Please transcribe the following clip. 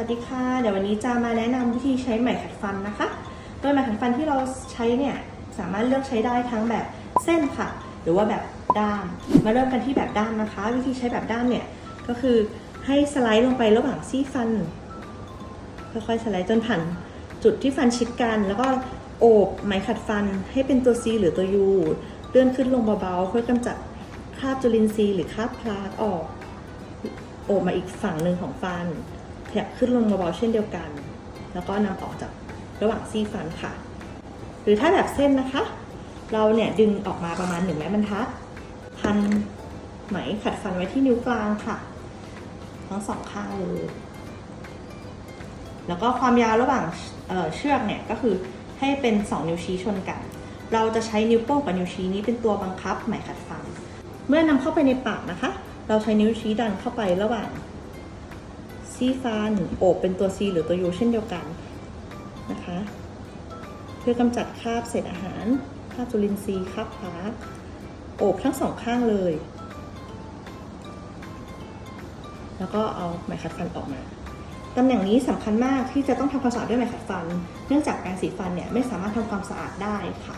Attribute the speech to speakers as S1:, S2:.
S1: วัสดีค่ะ เดี๋ยววันนี้จะมาแนะนำวิธีใช้ไหมขัดฟันนะคะ โดยไหมขัดฟันที่เราใช้เนี่ยสามารถเลือกใช้ได้ทั้งแบบเส้นค่ะ หรือว่าแบบด้าม มาเริ่มกันที่แบบด้ามนะคะ วิธีใช้แบบด้ามเนี่ยก็คือให้สไลด์ลงไประหว่างซี่ฟัน ค่อยๆสไลด์จนผ่านจุดที่ฟันชิดกัน แล้วก็โอบไหมขัดฟันให้เป็นตัว C หรือตัว U เลื่อนขึ้นลงเบาๆเพื่อกำจัดคราบจุลินทรีย์หรือคราบพลาสออก โอบมาอีกฝั่งหนึ่งของฟัน ยับขึ้นลงเบาๆเช่นเดียวกัน แล้วก็นำออกจากระหว่างซี่ฟันค่ะ หรือถ้าแบบเส้นนะคะ เราเนี่ยดึงออกมาประมาณหนึ่งไม้บรรทัด พันไหมขัดฟันไว้ที่นิ้วกลางค่ะ ทั้งสองข้างเลยแล้วก็ความยาวระหว่างเเชือกเนี่ยก็คือให้เป็น 2 นิ้วชี้ชนกัน เราจะใช้นิ้วโป้งกับนิ้วชี้นี้เป็นตัวบังคับไหมขัดฟัน เมื่อนำเข้าไปในปากนะคะ เราใช้นิ้วชี้ดันเข้าไประหว่าง ซี่ฟันโอบเป็นตัว C หรือตัว U เช่นเดียวกันนะคะ เพื่อกำจัดคราบเศษอาหารคราบจุลินทรีย์คราบพลาสโอบทั้งสองข้างเลย แล้วก็เอาไหมขัดฟันออกมาตำแหน่งนี้สำคัญมากที่จะต้องทำความสะอาดด้วยไหมขัดฟัน เนื่องจากแปรสีฟันเนี่ยไม่สามารถทำความสะอาดได้ค่ะ